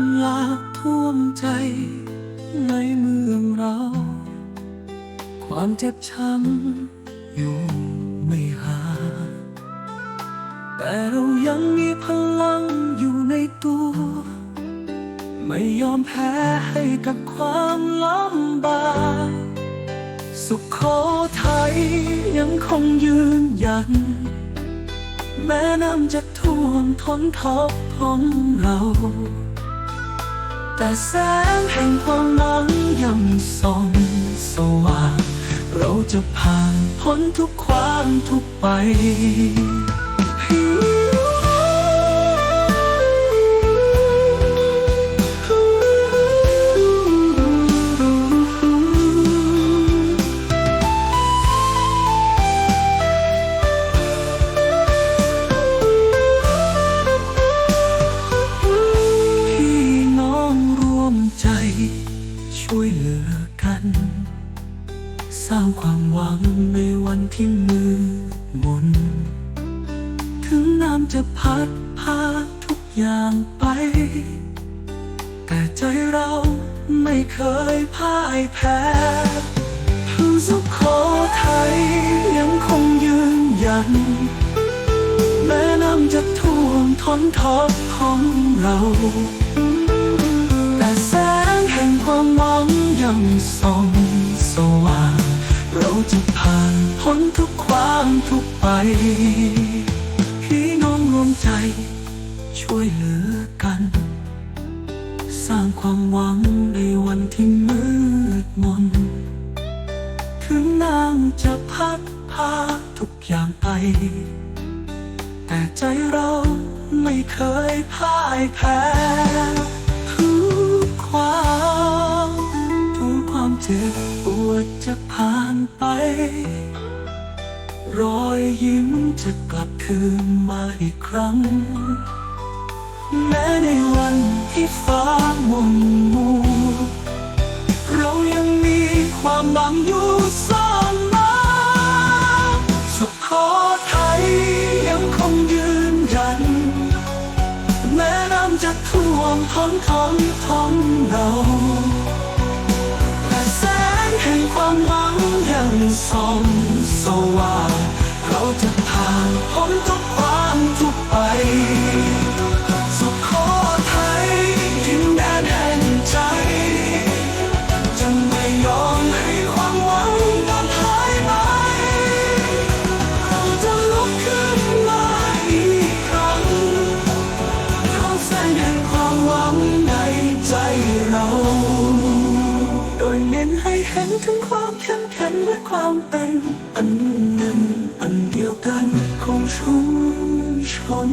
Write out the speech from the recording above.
ำลาท่วมใจในเมืองเรา ความเจ็บช้ำอยู่ไม่ห่างแต่เรายังมีพลังอยู่ในตัว ไม่ยอมแพ้ให้กับความลำบาก สุขโขทัยยังคงยืนยัน แม้น้ำจะท่วมท้นท็อบของเรา แต่แสงแห่งความหวังยังส่องสว่าง เราจะผ่านพ้นทุกความทุกไป ช่วยเหลือกัน สร้างความหวังในวันที่มืดมน ถึงน้ำจะพัดพาทุกอย่างไป แต่ใจเราไม่เคยพ่ายแพ้ผู้สุขโขทัยยังคงยืนยัน แม้น้ำจะท่วมท้นทอบของเรา วังส่องสว่าง เราจะผ่านพ้นทุกความทุกไป พี่น้องรวมใจ ช่วยเหลือกัน สร้างความหวังในวันที่มืดมน ถึงน้ำจะพัดพาทุกอย่างไป แต่ใจเราไม่เคยพ่ายแพ้ทุกความ จ็บปวดจะผ่านไป รอยยิ้มจะกลับคืนมาอีกครั้ง แม้ในวันที่ฟ้ามุนมัวเรายังมีความหวังอยู่ซ่อนมาสุขโขทัยยังคงยืนยัน แม้น้ำจะท่วมท้องท้องท้องเรา แห่งความหวังยังส่องสว่างเราจะผ่านพ้นทุกความทุก เห็นถึงความเข้มแข็งและความเป็นอันหนึ่งอันเดียวกันของชุมชน